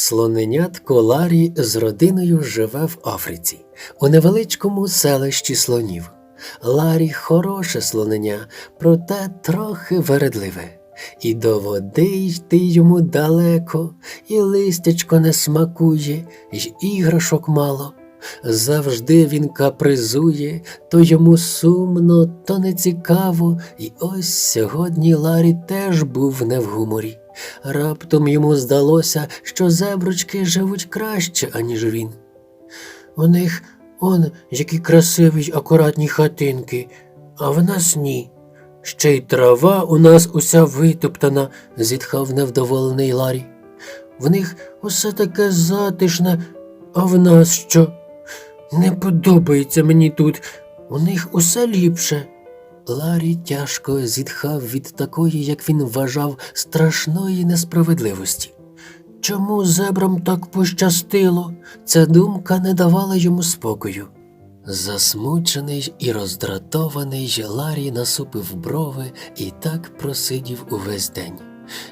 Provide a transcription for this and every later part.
Слоненятко Ларі з родиною живе в Африці, у невеличкому селищі слонів. Ларі хороше слоненя, проте трохи вередливе. І до води йти йому далеко, і листячко не смакує, й іграшок мало. Завжди він капризує, то йому сумно, то нецікаво, і ось сьогодні Ларі теж був не в гуморі. Раптом йому здалося, що зеброчки живуть краще, аніж він. У них он які красиві й акуратні хатинки, а в нас ні. Ще й трава у нас уся витоптана, зітхав невдоволений Ларі. В них усе таке затишне, а в нас що? Не подобається мені тут, у них усе ліпше. Ларі тяжко зітхав від такої, як він вважав, страшної несправедливості. Чому зебрам так пощастило? Ця думка не давала йому спокою. Засмучений і роздратований Ларі насупив брови і так просидів увесь день.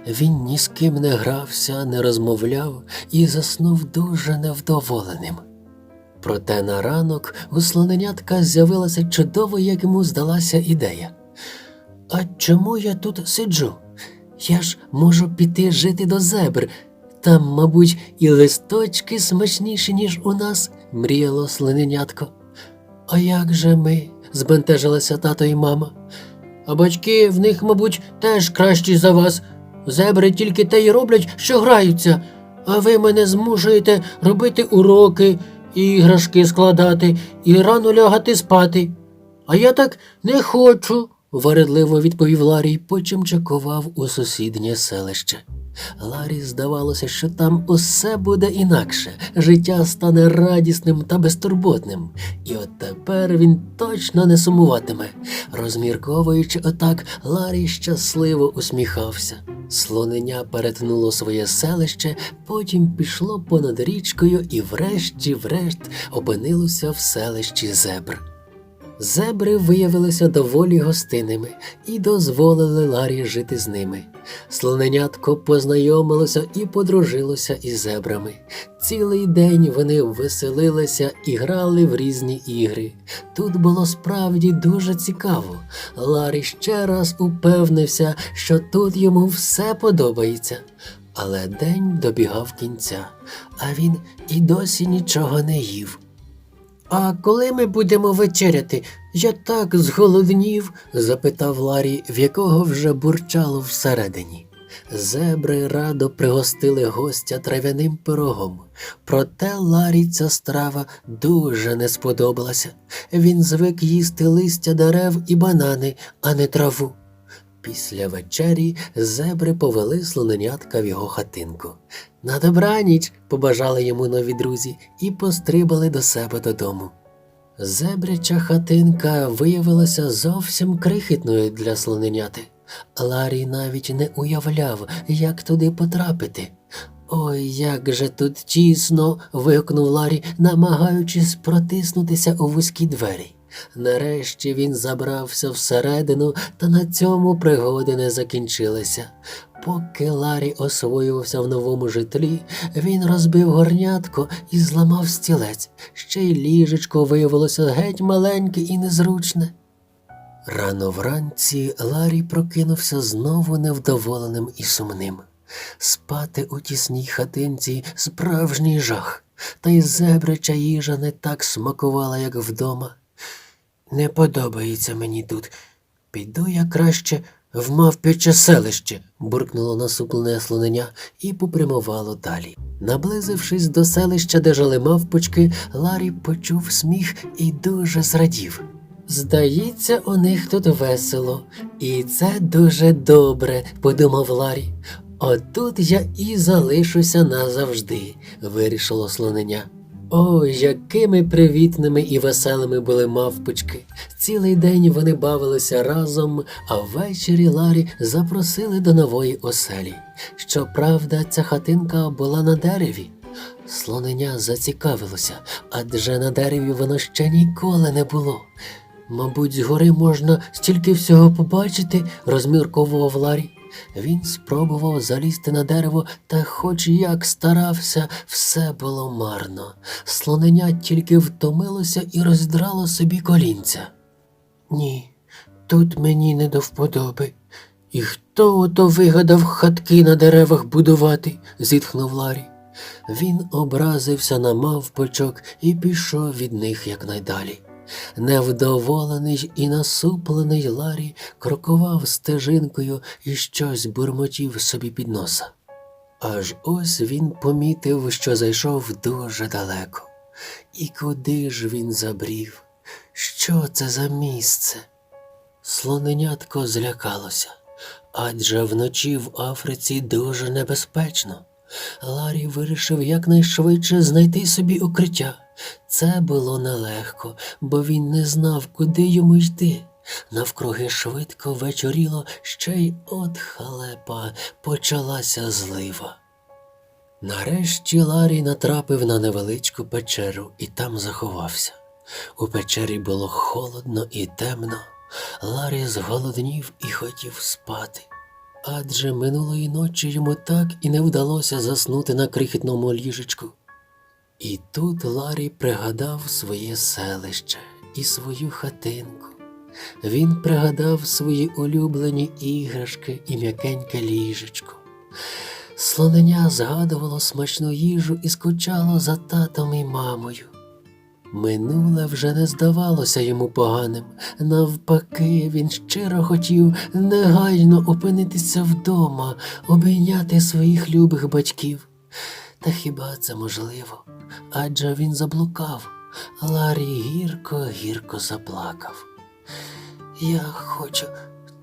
Він ні з ким не грався, не розмовляв і заснув дуже невдоволеним. Проте на ранок у слоненятка з'явилася чудово, як йому здалася ідея. А чому я тут сиджу? Я ж можу піти жити до зебр. Там, мабуть, і листочки смачніші, ніж у нас, мріяло слоненятко. А як же ми? збентежилася тато і мама. А батьки в них, мабуть, теж кращі за вас. Зебри тільки те й роблять, що граються, а ви мене змушуєте робити уроки, іграшки складати і рано лягати спати. А я так не хочу, вередливо відповів Ларій, почим чакував у сусіднє селище. Ларі здавалося, що там усе буде інакше, життя стане радісним та безтурботним. І от тепер він точно не сумуватиме. Розмірковуючи отак, Ларі щасливо усміхався. Слоненя перетнуло своє селище, потім пішло понад річкою і врешті-врешт опинилося в селищі зебр. Зебри виявилися доволі гостинними і дозволили Ларі жити з ними. Слоненятко познайомилося і подружилося із зебрами. Цілий день вони веселилися і грали в різні ігри. Тут було справді дуже цікаво. Ларі ще раз упевнився, що тут йому все подобається. Але день добігав кінця, а він і досі нічого не їв. А коли ми будемо вечеряти? Я так зголоднів? запитав Ларі, в якого вже бурчало всередині. Зебри радо пригостили гостя трав'яним пирогом. Проте Ларі ця страва дуже не сподобалася. Він звик їсти листя дерев і банани, а не траву. Після вечері зебри повели слоненятка в його хатинку. На добраніч побажали йому нові друзі і пострибали до себе додому. Зебряча хатинка виявилася зовсім крихітною для слоненяти. Ларі навіть не уявляв, як туди потрапити. Ой, як же тут тісно. вигукнув Ларі, намагаючись протиснутися у вузькі двері. Нарешті він забрався всередину, та на цьому пригоди не закінчилися. Поки Ларі освоювався в новому житлі, він розбив горнятко і зламав стілець. Ще й ліжечко виявилося геть маленьке і незручне. Рано вранці Ларі прокинувся знову невдоволеним і сумним. Спати у тісній хатинці справжній жах, та й зебрача їжа не так смакувала, як вдома. Не подобається мені тут. Піду я краще в мавпяче селище, буркнуло насуплене слоненя і попрямувало далі. Наблизившись до селища, де жили мавпочки, Ларі почув сміх і дуже зрадів. Здається, у них тут весело, і це дуже добре, подумав Ларі. Отут я і залишуся назавжди, вирішило слоненя. Ой, якими привітними і веселими були мавпочки. Цілий день вони бавилися разом, а ввечері Ларі запросили до нової оселі. Щоправда, ця хатинка була на дереві. Слоненя зацікавилося, адже на дереві воно ще ніколи не було. Мабуть, згори можна стільки всього побачити, розмірковував Ларі. Він спробував залізти на дерево, та хоч як старався, все було марно. Слоненя тільки втомилося і роздрало собі колінця. Ні, тут мені не до вподоби. І хто ото вигадав хатки на деревах будувати? зітхнув Ларі. Він образився на мавпочок і пішов від них якнайдалі. Невдоволений і насуплений Ларі крокував стежинкою і щось бурмотів собі під носа. Аж ось він помітив, що зайшов дуже далеко. І куди ж він забрів? Що це за місце? Слоненятко злякалося, адже вночі в Африці дуже небезпечно. Ларі вирішив якнайшвидше знайти собі укриття. Це було нелегко, бо він не знав, куди йому йти. Навкруги швидко вечоріло, ще й от халепа почалася злива. Нарешті Ларі натрапив на невеличку печеру і там заховався. У печері було холодно і темно. Ларі зголоднів і хотів спати. Адже минулої ночі йому так і не вдалося заснути на крихітному ліжечку. І тут Ларі пригадав своє селище і свою хатинку. Він пригадав свої улюблені іграшки і м'якеньке ліжечко. Слоненя згадувало смачну їжу і скучало за татом і мамою. Минуле вже не здавалося йому поганим. Навпаки, він щиро хотів негайно опинитися вдома, обійняти своїх любих батьків. Та хіба це можливо? Адже він заблукав. Ларі гірко, гірко заплакав. Я хочу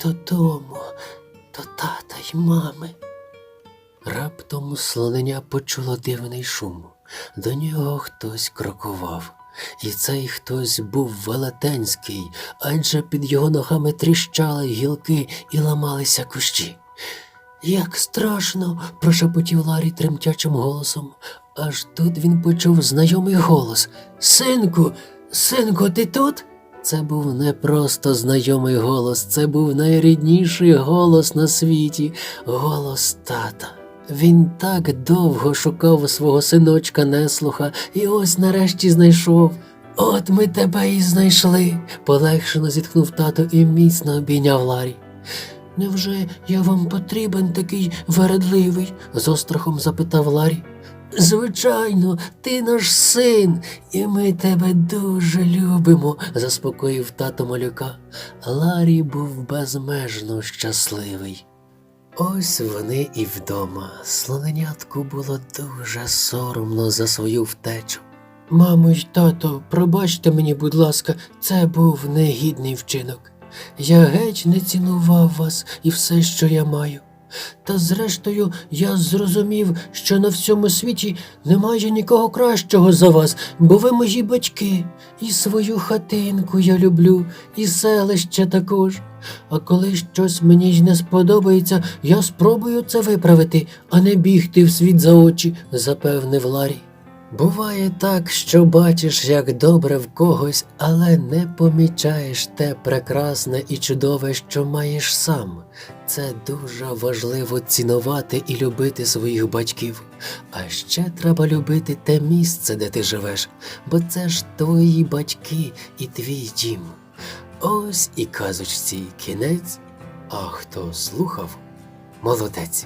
додому, до тата й мами. Раптом слоненя почуло дивний шум. До нього хтось крокував. І цей хтось був велетенський, адже під його ногами тріщали гілки і ламалися кущі. Як страшно, прошепотів Ларі тремтячим голосом. Аж тут він почув знайомий голос. Синку, синку, ти тут? Це був не просто знайомий голос, це був найрідніший голос на світі, голос тата. Він так довго шукав свого синочка неслуха і ось нарешті знайшов. От ми тебе і знайшли, полегшено зітхнув тато і міцно обійняв Ларі. Невже я вам потрібен такий вередливий? з острахом запитав Ларі. Звичайно, ти наш син, і ми тебе дуже любимо, заспокоїв тато малюка. Ларі був безмежно щасливий. Ось вони і вдома. Слоненятку було дуже соромно за свою втечу. Мамо й тато, пробачте мені, будь ласка, це був негідний вчинок. Я геть не цінував вас і все, що я маю. Та зрештою я зрозумів, що на всьому світі немає нікого кращого за вас, бо ви мої батьки, і свою хатинку я люблю, і селище також. А коли щось мені ж не сподобається, я спробую це виправити, а не бігти в світ за очі, запевнив Ларі. Буває так, що бачиш, як добре в когось, але не помічаєш те прекрасне і чудове, що маєш сам. Це дуже важливо цінувати і любити своїх батьків. А ще треба любити те місце, де ти живеш, бо це ж твої батьки і твій дім. Ось і казочці кінець, а хто слухав, молодець.